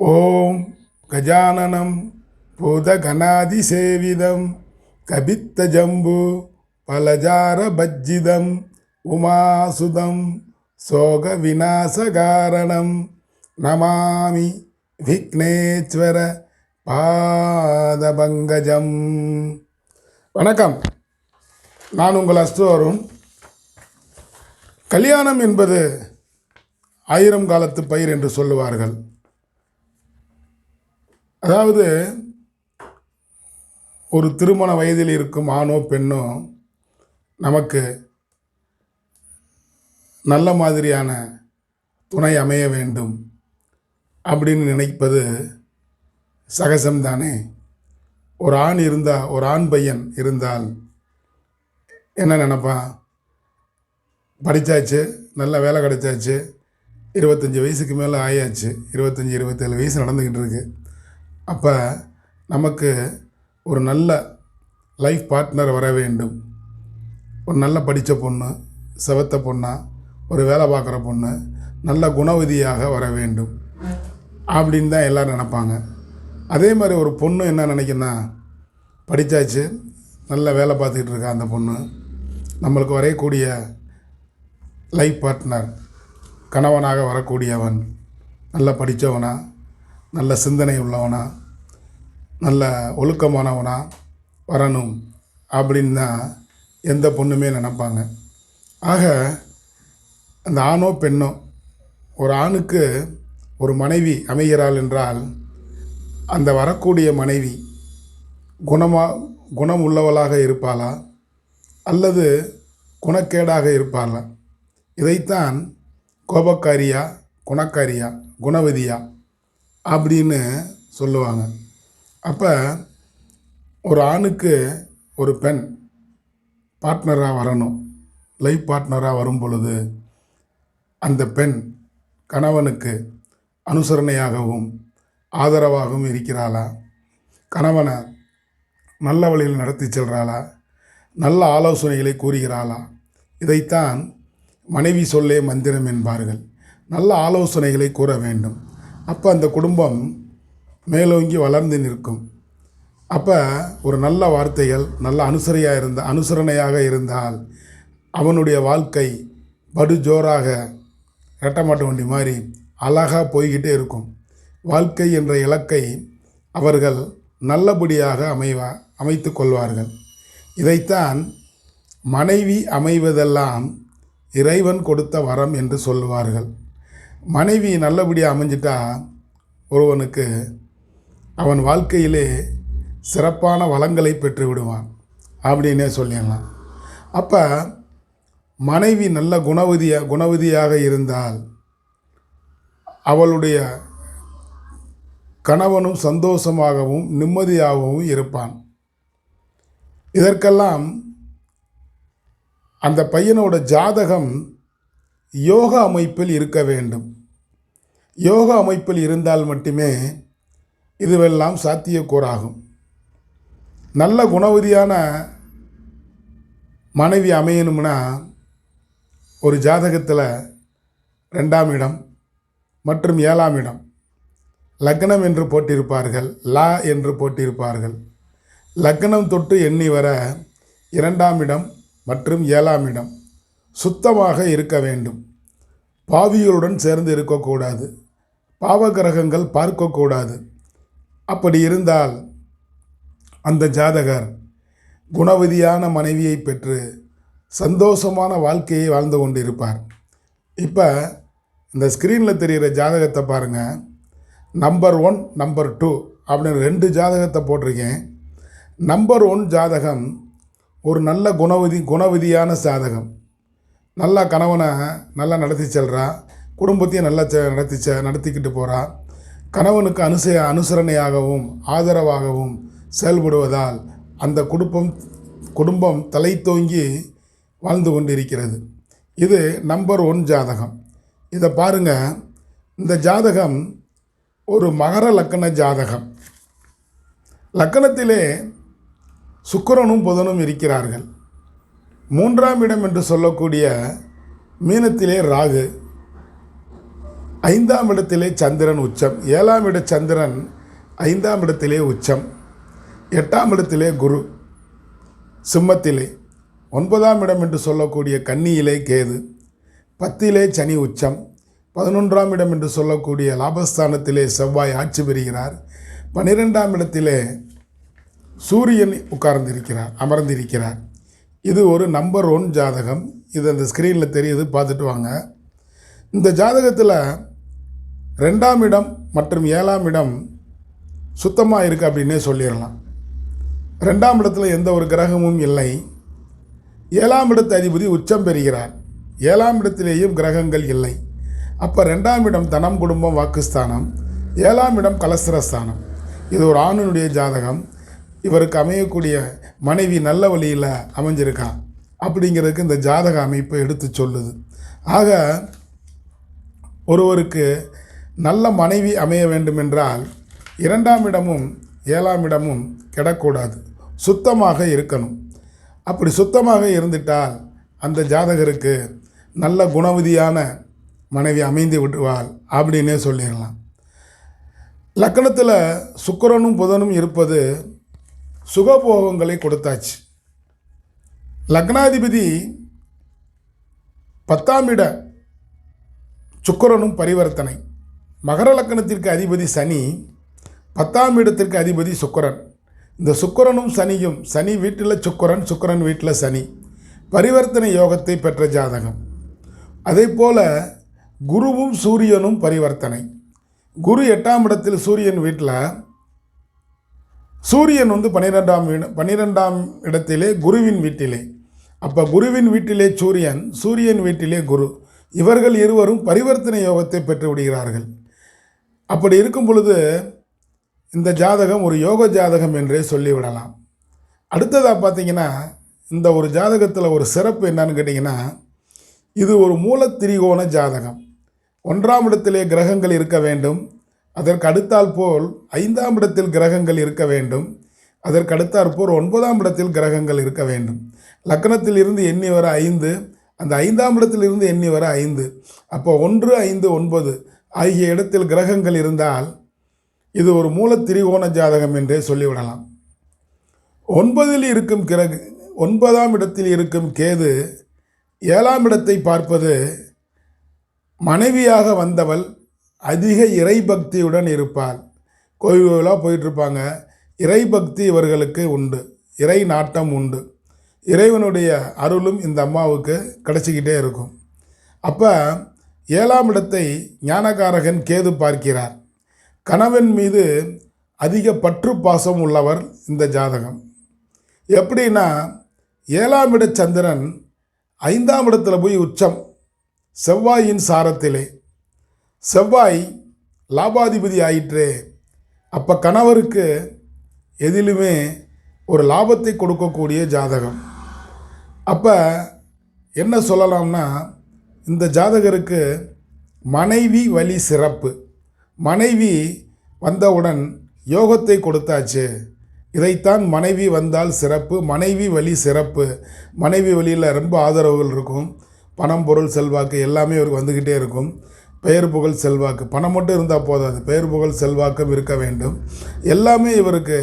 ஓம் கஜானனம் பூதகணாதிசேவிதம் கபித்த ஜம்பு பலஜார பஜ்ஜிதம் உமாசுதம் சோக விநாசகாரணம் நமாமி விக்னேஸ்வர பாதபங்கஜம். வணக்கம். நான் உங்கள் அஸ்துவரும் கல்யாணம் என்பது ஆயிரம் காலத்து பயிர் என்று சொல்லுவார்கள். அதாவது ஒரு திருமண வயதில் இருக்கும் ஆணோ பெண்ணோ நமக்கு நல்ல மாதிரியான துணை அமைய வேண்டும் அப்படின்னு நினைப்பது சகசம்தானே ஒரு ஆண் இருந்தால் ஒரு ஆண் பையன் இருந்தால் என்ன நினப்பான்? படித்தாச்சு நல்ல வேலை கிடைச்சாச்சு இருபத்தஞ்சி வயசுக்கு மேலே ஆயாச்சு இருபத்தஞ்சி இருபத்தேழு வயசு நடந்துக்கிட்டு இருக்குது அப்போ நமக்கு ஒரு நல்ல லைஃப் பார்ட்னர் வர வேண்டும். ஒரு நல்ல படித்த பொண்ணு செவத்த பொண்ணா ஒரு வேலை பார்க்குற பொண்ணு நல்ல குணவதியாக வர வேண்டும். அப்படின்னு தான் எல்லோரும் நினப்பாங்க. அதே மாதிரி ஒரு பொண்ணு என்ன நினைக்குன்னா படித்தாச்சு நல்ல வேலை பார்த்துக்கிட்டு இருக்கா அந்த பொண்ணு. நம்மளுக்கு வரையக்கூடிய லைஃப் பார்ட்னர் கணவனாக வரக்கூடியவன் நல்ல படித்தவனா நல்ல சிந்தனை உள்ளவனா நல்ல ஒழுக்கமானவனா வரணும் அப்படின்னு தான் எந்த பொண்ணுமே நினப்பாங்க. ஆக அந்த ஆணோ பெண்ணோ ஒரு ஆணுக்கு ஒரு மனைவி அமைகிறாள் என்றால் அந்த வரக்கூடிய மனைவி குணமா குணம் உள்ளவளாக இருப்பாளா? அல்லது குணக்கேடாக இருப்பாளா? இதைத்தான் கோபக்காரியா குணக்காரியா குணவதியா அப்படின்னு சொல்லுவாங்க. அப்போ ஒரு ஆணுக்கு ஒரு பெண் பார்ட்னராக வரணும். லைஃப் பார்ட்னராக வரும் பொழுது அந்த பெண் கணவனுக்கு அனுசரணையாகவும் ஆதரவாகவும் இருக்கிறாளா? கணவனை நல்ல வழியில் நடத்தி செல்கிறாளா நல்ல ஆலோசனைகளை கூறுகிறாளா? இதைத்தான் மனைவி சொல்லே மந்திரம் என்பார்கள். நல்ல ஆலோசனைகளை கூற வேண்டும். அப்போ அந்த குடும்பம் மேலோங்கி வளர்ந்து நிற்கும். அப்போ ஒரு நல்ல வார்த்தைகள் நல்ல அனுசரையாக இருந்த அனுசரணையாக இருந்தால் அவனுடைய வாழ்க்கை படு ஜோராக ரெட்டமாட்டு வண்டி மாதிரி அழகாக போய்கிட்டே இருக்கும். வாழ்க்கை என்ற இலக்கை அவர்கள் நல்லபடியாக அமைவா அமைத்து கொள்வார்கள். இதைத்தான் மனைவி அமைவதெல்லாம் இறைவன் கொடுத்த வரம் என்று சொல்லுவார்கள். மனைவி நல்லபடியாக அமைஞ்சிட்டா ஒருவனுக்கு அவன் வாழ்க்கையிலே சிறப்பான வளங்களை பெற்று விடுவான் அப்படின்னே சொல்லிடலாம். அப்போ மனைவி நல்ல குணவதியாக குணவதியாக இருந்தால் அவளுடைய கணவனும் சந்தோஷமாகவும் நிம்மதியாகவும் இருப்பான். இதற்கெல்லாம் அந்த பையனோட ஜாதகம் யோக அமைப்பில் இருக்க வேண்டும். யோக அமைப்பில் இருந்தால் மட்டுமே இதுவெல்லாம் சாத்தியக்கூறாகும். நல்ல குணவதியான மனைவி அமையணும்னா ஒரு ஜாதகத்தில் ரெண்டாம் இடம் மற்றும் ஏழாம் இடம். லக்னம் என்று போட்டிருப்பார்கள் லா என்று போட்டிருப்பார்கள். லக்னம் தொட்டு எண்ணி வர இரண்டாம் இடம் மற்றும் ஏழாம் இடம். சுத்தமாக இருக்க வேண்டும். பாவிகளுடன் சேர்ந்து இருக்கக்கூடாது. பாவகிரகங்கள் பார்க்கக்கூடாது. அப்படி இருந்தால் அந்த ஜாதகர் குணவதியான மனைவியை பெற்று சந்தோஷமான வாழ்க்கையை வாழ்ந்து கொண்டிருப்பார். இப்போ இந்த ஸ்க்ரீனில் தெரிகிற ஜாதகத்தை பாருங்கள் நம்பர் ஒன் நம்பர் டூ அப்படின்னு ரெண்டு ஜாதகத்தை போட்டிருக்கேன். நம்பர் ஒன் ஜாதகம் ஒரு நல்ல குணவதி குணவதியான ஜாதகம். நல்லா கணவனை நல்லா நடத்தி செல்கிறா குடும்பத்தையும் நல்லா செ- நடத்தி செ நடத்திக்கிட்டு போகிறா கணவனுக்கு அனுச அனுசரணையாகவும் ஆதரவாகவும் செயல்படுவதால் அந்த குடும்பம் குடும்பம் தலை தோங்கி வாழ்ந்து கொண்டிருக்கிறது. இது நம்பர் ஒன் ஜாதகம். இதை பாருங்கள் இந்த ஜாதகம் ஒரு மகர லக்கண ஜாதகம். லக்கணத்திலே சுக்கிரனும் புதனும் இருக்கிறார்கள். மூன்றாம் இடம் என்று சொல்லக்கூடிய மீனத்திலே ராகு ஐந்தாம் இடத்திலே சந்திரன் உச்சம் ஏழாம் இட சந்திரன் ஐந்தாம் இடத்திலே உச்சம் எட்டாம் இடத்திலே குரு சிம்மத்திலே ஒன்பதாம் இடம் என்று சொல்லக்கூடிய கன்னியிலே கேது பத்திலே சனி உச்சம் பதினொன்றாம் இடம் என்று சொல்லக்கூடிய லாபஸ்தானத்திலே செவ்வாய் ஆட்சி பெறுகிறார் பன்னிரெண்டாம் இடத்திலே சூரியன் உட்கார்ந்திருக்கிறார் அமர்ந்திருக்கிறார். இது ஒரு நம்பர் ஒன் ஜாதகம். இது அந்த ஸ்க்ரீனில் தெரியுது பார்த்துட்டு வாங்க. இந்த ஜாதகத்தில் ரெண்டாம் இடம் மற்றும் ஏழாம் இடம் சுத்தமாக இருக்குது அப்படின்னே சொல்லிடலாம். ரெண்டாம் இடத்துல எந்த ஒரு கிரகமும் இல்லை. ஏழாம் இடத்து அதிபதி உச்சம் பெறுகிறார். ஏழாம் இடத்திலேயும் கிரகங்கள் இல்லை. அப்போ ரெண்டாம் இடம் தனம் குடும்பம் வாக்குஸ்தானம். ஏழாம் இடம் கலஸ்திரஸ்தானம். இது ஒரு ஆணினுடைய ஜாதகம். இவருக்கு அமையக்கூடிய மனைவி நல்ல வழியில் அமைஞ்சிருக்கா? அப்படிங்கிறதுக்கு இந்த ஜாதக அமைப்பை எடுத்து சொல்லுது. ஆக ஒருவருக்கு நல்ல மனைவி அமைய வேண்டுமென்றால் இரண்டாம் இடமும் ஏழாம் இடமும் கிடக்கூடாது. சுத்தமாக இருக்கணும். அப்படி சுத்தமாக இருந்துட்டால் அந்த ஜாதகருக்கு நல்ல குணவதியான மனைவி அமைந்து விடுவாள் அப்படின்னே சொல்லிடலாம். லக்கணத்தில் சுக்கரனும் புதனும் இருப்பது சுகபோகங்களை கொடுத்தாச்சு. லக்னாதிபதி பத்தாம் இட சுக்கிரனும் பரிவர்த்தனை. மகர லக்கணத்திற்கு அதிபதி சனி பத்தாம் இடத்திற்கு அதிபதி சுக்கரன். இந்த சுக்கரனும் சனியும் சனி வீட்டில் சுக்கிரன் சுக்கிரன் வீட்டில் சனி. பரிவர்த்தனை யோகத்தை பெற்ற ஜாதகம். அதே போல் குருவும் சூரியனும் பரிவர்த்தனை. குரு எட்டாம் இடத்தில் சூரியன் வீட்டில் சூரியன் வந்து பன்னிரெண்டாம் வீடு பன்னிரெண்டாம் இடத்திலே குருவின் வீட்டிலே. அப்போ குருவின் வீட்டிலே சூரியன் சூரியன் வீட்டிலே குரு. இவர்கள் இருவரும் பரிவர்த்தனை யோகத்தை பெற்று விடுகிறார்கள். அப்படி இருக்கும் பொழுது இந்த ஜாதகம் ஒரு யோக ஜாதகம் என்றே சொல்லிவிடலாம். அடுத்ததாக பார்த்தீங்கன்னா இந்த ஒரு ஜாதகத்தில் ஒரு சிறப்பு என்னன்னு கேட்டிங்கன்னா இது ஒரு மூலத்திரிகோண ஜாதகம். ஒன்றாம் இடத்திலே கிரகங்கள் இருக்க வேண்டும். அதற்கு அடுத்தால் போல் ஐந்தாம் இடத்தில் கிரகங்கள் இருக்க வேண்டும். அதற்கு அடுத்தாற் போல் ஒன்பதாம் இடத்தில் கிரகங்கள் இருக்க வேண்டும். லக்னத்தில் இருந்து எண்ணி வர ஐந்து அந்த ஐந்தாம் இடத்தில் இருந்து எண்ணி வர ஐந்து. அப்போ ஒன்று ஐந்து ஒன்பது ஆகிய இடத்தில் கிரகங்கள் இருந்தால் இது ஒரு மூல திரிகோண ஜாதகம் என்றே சொல்லிவிடலாம். ஒன்பதில் இருக்கும் கிரக ஒன்பதாம் இடத்தில் இருக்கும் கேது ஏழாம் இடத்தை பார்ப்பது மனைவியாக வந்தவள் அதிக இறைபக்தியுடன் இருப்பார் கோவில் கோவிலாக போயிட்டுருப்பாங்க. இறைபக்தி இவர்களுக்கு உண்டு. இறை நாட்டம் உண்டு. இறைவனுடைய அருளும் இந்த அம்மாவுக்கு கிடச்சிக்கிட்டே இருக்கும். அப்போ ஏழாம் இடத்தை ஞானகாரகன் கேது பார்க்கிறார். கணவன் மீது அதிக பற்று பாசம் உள்ளவர் இந்த ஜாதகம். எப்படின்னா ஏழாம் இட சந்திரன் ஐந்தாம் இடத்துல போய் உச்சம். செவ்வாயின் சாரத்திலே. செவ்வாய் லாபாதிபதி ஆயிற்றே அப்போ கணவருக்கு எதிலுமே ஒரு லாபத்தை கொடுக்கக்கூடிய ஜாதகம். அப்போ என்ன சொல்லலாம்னா இந்த ஜாதகருக்கு மனைவி வழி சிறப்பு. மனைவி வந்தவுடன் யோகத்தை கொடுத்தாச்சு. இதைத்தான் மனைவி வந்தால் சிறப்பு மனைவி வழி சிறப்பு. மனைவி வழியில் ரொம்ப ஆதரவுகள் இருக்கும். பணம் பொருள் செல்வாக்கு எல்லாமே இவருக்கு வந்துக்கிட்டே இருக்கும். பெயர் புகழ் செல்வாக்கு. பணம் மட்டும் இருந்தால் போதாது. பெயர் புகழ் செல்வாக்கும் இருக்க வேண்டும். எல்லாமே இவருக்கு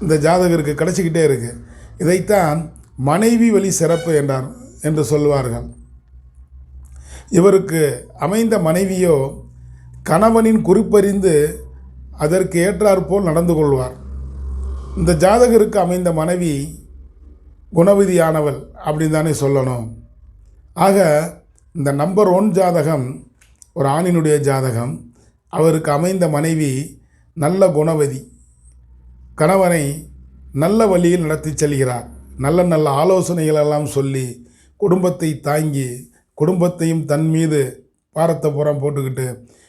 இந்த ஜாதகருக்கு கிடச்சிக்கிட்டே இருக்குது இதைத்தான் மனைவி வழி சிறப்பு என்றார் என்று சொல்வார்கள் இவருக்கு அமைந்த மனைவியோ கணவனின் குறிப்பறிந்து அதற்கு ஏற்றாற்போல் நடந்து கொள்வார். இந்த ஜாதகருக்கு அமைந்த மனைவி குணவிதியானவள் அப்படின்னு தானே சொல்லணும். ஆக இந்த நம்பர் ஒன் ஜாதகம் ஒரு ஆணினுடைய ஜாதகம் அவருக்கு அமைந்த மனைவி நல்ல குணவதி கணவனை நல்ல வழியில் நடத்தி செல்கிறார். நல்ல நல்ல ஆலோசனைகளெல்லாம் சொல்லி குடும்பத்தை தாங்கி குடும்பத்தையும் தன் மீது பாரத்தை புறம் போட்டுக்கிட்டு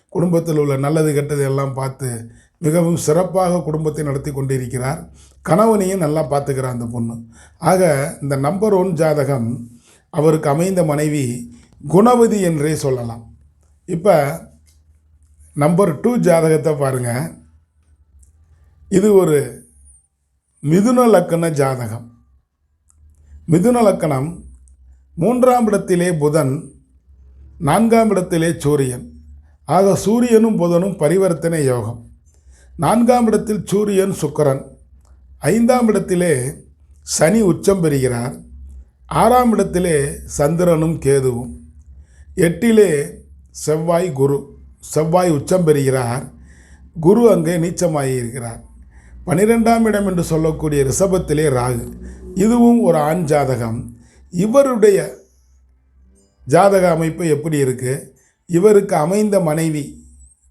குடும்பத்தில் உள்ள நல்லது கெட்டது எல்லாம் பார்த்து மிகவும் சிறப்பாக குடும்பத்தை நடத்தி கொண்டிருக்கிறார். கணவனையும் நல்லா பார்த்துக்கிறார் அந்த பொண்ணு. ஆக இந்த நம்பர் ஒன் ஜாதகம் அவருக்கு அமைந்த மனைவி குணவதி என்றே சொல்லலாம். இப்போ நம்பர் டூ ஜாதகத்தை பாருங்கள் இது ஒரு மிதுன லக்கண ஜாதகம். மிதுன லக்கணம் மூன்றாம் இடத்திலே புதன் நான்காம் இடத்திலே சூரியன். ஆக சூரியனும் புதனும் பரிவர்த்தனை யோகம். நான்காம் இடத்தில் சூரியன் சுக்கரன். ஐந்தாம் இடத்திலே சனி உச்சம் பெறுகிறார். ஆறாம் இடத்திலே சந்திரனும் கேதுவும். எட்டிலே செவ்வாய் குரு செவ்வாய் உச்சம் பெறுகிறார். குரு அங்கே நீச்சமாகி இருக்கிறார். பனிரெண்டாம் இடம் என்று சொல்லக்கூடிய ரிஷபத்திலே ராகு. இதுவும் ஒரு ஆண் ஜாதகம். இவருடைய ஜாதக அமைப்பு எப்படி இருக்குது இவருக்கு அமைந்த மனைவி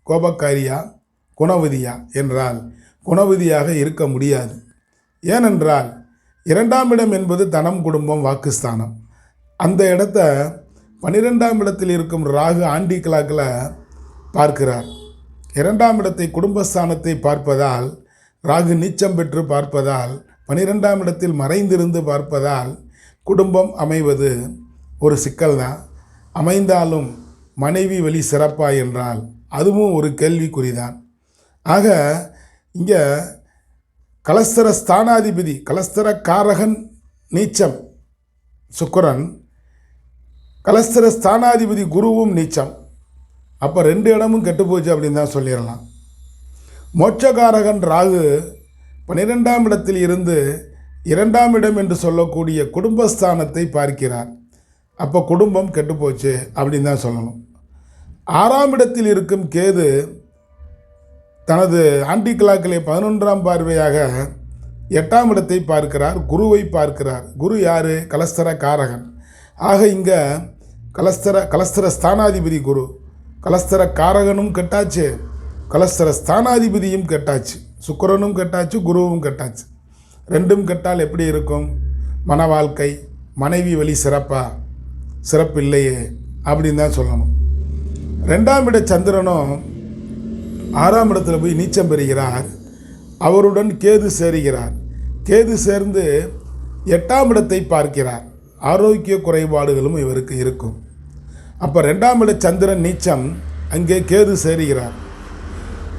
கோபக்காரியா குணவதியா என்றால் குணவதியாக இருக்க முடியாது. ஏனென்றால் இரண்டாம் இடம் என்பது தனம் குடும்பம் வாக்குஸ்தானம். அந்த இடத்த பன்னிரெண்டாம் இடத்தில் இருக்கும் ராகு ஆண்டி கிளாக்கில் பார்க்கிறார். இரண்டாம் இடத்தை குடும்பஸ்தானத்தை பார்ப்பதால் ராகு நீச்சம் பெற்று பார்ப்பதால் பனிரெண்டாம் இடத்தில் மறைந்திருந்து பார்ப்பதால் குடும்பம் அமைவது ஒரு சிக்கல்தான். அமைந்தாலும் மனைவி வழி சிறப்பா என்றால் அதுவும் ஒரு கேள்விக்குறிதான். ஆக இங்கே கலஸ்தர ஸ்தானாதிபதி கலஸ்தர காரகன் நீச்சம் சுக்கரன் கலஸ்தர ஸ்தானாதிபதி குருவும் நீச்சம். அப்போ ரெண்டு இடமும் கெட்டு போச்சு அப்படின்னு தான் சொல்லிடலாம். மோட்சகாரகன் ராகு பன்னிரெண்டாம் இடத்தில் இருந்து இரண்டாம் இடம் என்று சொல்லக்கூடிய குடும்பஸ்தானத்தை பார்க்கிறார். அப்போ குடும்பம் கெட்டுப்போச்சு அப்படின்னு தான் சொல்லணும். ஆறாம் இடத்தில் இருக்கும் கேது தனது ஆண்டி கிளாக்கிலே பதினொன்றாம் பார்வையாக எட்டாம் இடத்தை பார்க்கிறார். குருவை பார்க்கிறார். குரு யார்? கலஸ்தர காரகன். ஆக இங்கே கலஸ்தர கலஸ்தர ஸ்தானாதிபதி குரு. கலஸ்தர காரகனும் கெட்டாச்சு. கலஸ்தர ஸ்தானாதிபதியும் கெட்டாச்சு. சுக்கரனும் கெட்டாச்சு குருவும் கெட்டாச்சு. ரெண்டும் கெட்டால் எப்படி இருக்கும்? மன வாழ்க்கை மனைவி வழி சிறப்பா? சிறப்பு இல்லையே அப்படின்னு தான் சொல்லணும். ரெண்டாம் இட சந்திரனும் ஆறாம் இடத்துல போய் நீச்சம் பெறுகிறார். அவருடன் கேது சேருகிறார். கேது சேர்ந்து எட்டாம் இடத்தை பார்க்கிறார். ஆரோக்கிய குறைபாடுகளும் இவருக்கு இருக்கும். அப்போ ரெண்டாம் இட சந்திரன் நீச்சம் அங்கே கேது சேருகிறார்.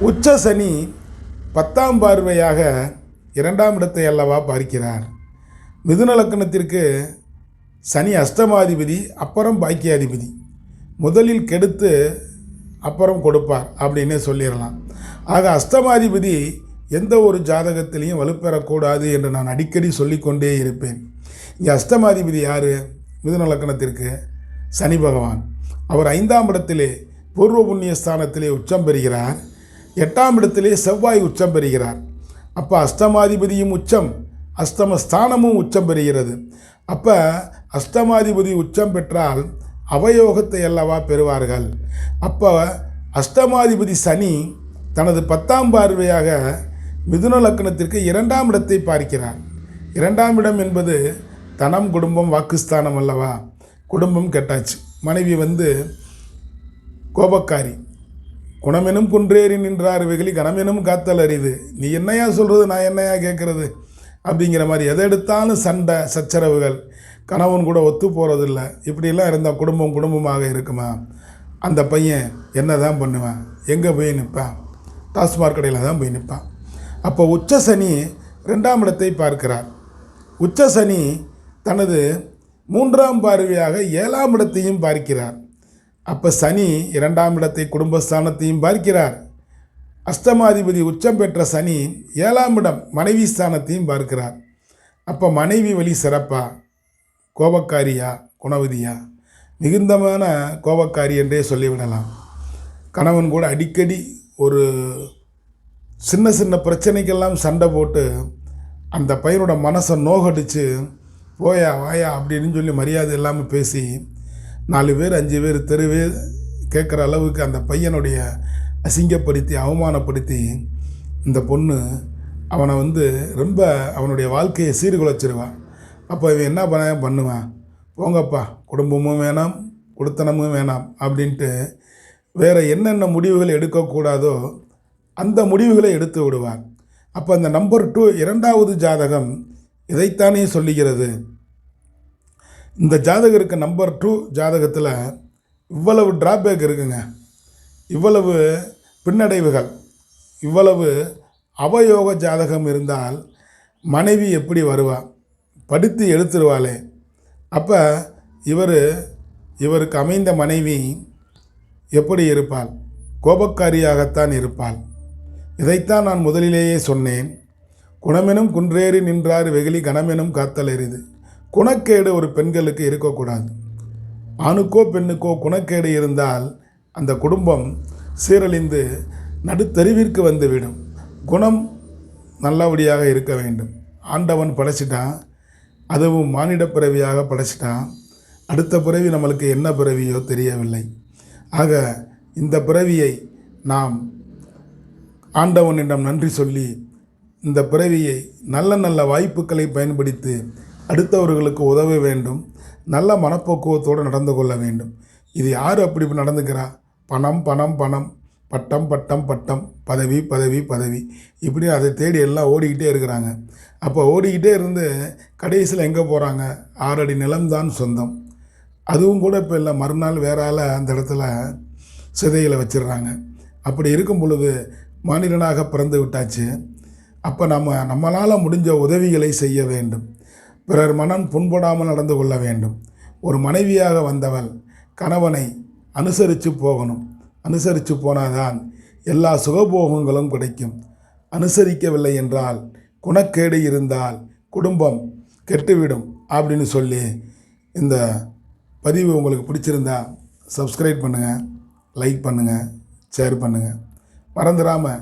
உச்ச சனி பத்தாம் பார்வையாக இரண்டாம் இடத்தை அல்லவா பார்க்கிறார். மிதுன லக்கணத்திற்கு சனி அஷ்டமாதிபதி அப்புறம் பாக்கியாதிபதி. முதலில் கெடுத்து அப்புறம் கொடுப்பார் அப்படின்னே சொல்லிடலாம். ஆக அஷ்டமாதிபதி எந்த ஒரு ஜாதகத்திலையும் வலுப்பெறக்கூடாது என்று நான் அடிக்கடி சொல்லிக்கொண்டே இருப்பேன். இங்கே அஷ்டமாதிபதி யார்? மிதுன லக்கணத்திற்கு சனி பகவான். அவர் ஐந்தாம் இடத்திலே பூர்வ புண்ணிய ஸ்தானத்திலே உச்சம் பெறுகிறார். எட்டாம் இடத்திலே செவ்வாய் உச்சம் பெறுகிறார். அப்போ அஷ்டமாதிபதியும் உச்சம் அஷ்டம ஸ்தானமும் உச்சம் பெறுகிறது. அப்போ அஷ்டமாதிபதி உச்சம் பெற்றால் அவயோகத்தை அல்லவா பெறுவார்கள்? அப்போ அஷ்டமாதிபதி சனி தனது பத்தாம் பார்வையாக மிதுன லக்கணத்திற்கு இரண்டாம் இடத்தை பார்க்கிறார். இரண்டாம் இடம் என்பது தனம் குடும்பம் வாக்குஸ்தானம் அல்லவா? குடும்பம் கெட்டாச்சு. மனைவி வந்து கோபக்காரி. குணமெனும் குன்றேறி நின்றார் வெகுலி கணமெனும் காத்தல் அறிது நீ என்னையா சொல்கிறது நான் என்னையா கேட்குறது அப்படிங்கிற மாதிரி எதை எடுத்தாலும் சண்டை சச்சரவுகள். கணவன் கூட ஒத்து போகிறதில்ல இப்படியெல்லாம் இருந்தால் குடும்பம் குடும்பமாக இருக்குமா? அந்த பையன் என்ன தான் பண்ணுவான்? எங்கே போய் நிற்பான்? டாஸ்மாக் கடையில் தான் போய் நிற்பான். அப்போ உச்ச சனி ரெண்டாம் இடத்தை பார்க்கிறார். உச்ச சனி தனது மூன்றாம் பார்வையாக ஏழாம் இடத்தையும் பார்க்கிறார். அப்போ சனி இரண்டாம் இடத்தை குடும்பஸ்தானத்தையும் பார்க்கிறார். அஷ்டமாதிபதி உச்சம் பெற்ற சனி ஏழாம் இடம் மனைவி ஸ்தானத்தையும் பார்க்கிறார். அப்போ மனைவி வழி சிறப்பா? கோபக்காரியா? குணவதியா? மிகுந்தமான கோபக்காரி என்றே சொல்லிவிடலாம். கணவன் கூட அடிக்கடி ஒரு சின்ன சின்ன பிரச்சனைக்கெல்லாம் சண்டை போட்டு அந்த பையனோட மனசை நோகடிச்சு போயா வாயா அப்படின்னு சொல்லி மரியாதை இல்லாமல் பேசி நாலு பேர் அஞ்சு பேர் தெருவே கேட்குற அளவுக்கு அந்த பையனுடைய அசிங்கப்படுத்தி அவமானப்படுத்தி இந்த பொண்ணு அவனை வந்து ரொம்ப அவனுடைய வாழ்க்கையை சீர்குலைச்சிருவான் அப்போ இவன் என்ன பண்ண பண்ணுவான்? போங்கப்பா குடும்பமும் வேணாம் குடுத்தனமும் வேணாம் அப்படின்ட்டு வேறு என்னென்ன முடிவுகள் எடுக்கக்கூடாதோ அந்த முடிவுகளை எடுத்து விடுவான். அப்போ அந்த நம்பர் டூ இரண்டாவது ஜாதகம் இதைத்தானே சொல்லுகிறது. இந்த ஜாதகருக்கு நம்பர் டூ ஜாதகத்தில் இவ்வளவு டிராபேக் இருக்குங்க. இவ்வளவு பின்னடைவுகள் இவ்வளவு அவயோக ஜாதகம் இருந்தால் மனைவி எப்படி வருவா? படித்து எடுத்துருவாளே. அப்போ இவர் இவருக்கு அமைந்த மனைவி எப்படி இருப்பாள்? கோபக்காரியாகத்தான் இருப்பாள். இதைத்தான் நான் முதலிலேயே சொன்னேன். குணமெனும் குன்றேறி நின்றார் வெகுளி கணமெனும் காத்தல் எரிது குணக்கேடு ஒரு பெண்களுக்கு இருக்கக்கூடாது. ஆணுக்கோ பெண்ணுக்கோ குணக்கேடு இருந்தால் அந்த குடும்பம் சீரழிந்து நடுத்தருவிற்கு வந்துவிடும். குணம் நல்லபடியாக இருக்க வேண்டும். ஆண்டவன் படைச்சிட்டான். அதுவும் மானிட பிறவியாக படைச்சிட்டான். அடுத்த பிறவி நம்மளுக்கு என்ன பிறவியோ தெரியவில்லை. ஆக இந்த பிறவியை நாம் ஆண்டவனிடம் நன்றி சொல்லி இந்த பிறவியை நல்ல நல்ல வாய்ப்புகளை பயன்படுத்தி அடுத்தவர்களுக்கு உதவ வேண்டும். நல்ல மனப்போக்குவத்தோடு நடந்து கொள்ள வேண்டும். இது யார் அப்படி நடந்துக்கிறா? பணம் பணம் பணம். பட்டம் பட்டம் பட்டம். பதவி பதவி பதவி. இப்படி அதை தேடி எல்லாம் ஓடிக்கிட்டே இருக்கிறாங்க. அப்போ ஓடிக்கிட்டே இருந்து கடைசியில் எங்கே போகிறாங்க ஆறடி நிலம்தான் சொந்தம். அதுவும் கூட இப்போ இல்லை. மறுநாள் வேறால் அந்த இடத்துல சிதையில் வச்சிடுறாங்க. அப்படி இருக்கும் பொழுது மாநிலனாக பிறந்து விட்டாச்சு. அப்போ நம்ம நம்மளால் முடிஞ்ச உதவிகளை செய்ய வேண்டும். பிறர் மனம் புண்படாமல் நடந்து கொள்ள வேண்டும். ஒரு மனைவியாக வந்தவள் கணவனை அனுசரித்து போகணும். அனுசரித்து போனாதான் எல்லா சுகபோகங்களும் கிடைக்கும். அனுசரிக்கவில்லை என்றால் குணக்கேடு இருந்தால் குடும்பம் கெட்டுவிடும் அப்படின்னு சொல்லி இந்த பதிவு உங்களுக்கு பிடிச்சிருந்தா சப்ஸ்கிரைப் பண்ணுங்கள் லைக் பண்ணுங்கள் ஷேர் பண்ணுங்கள் மறந்துடாமல்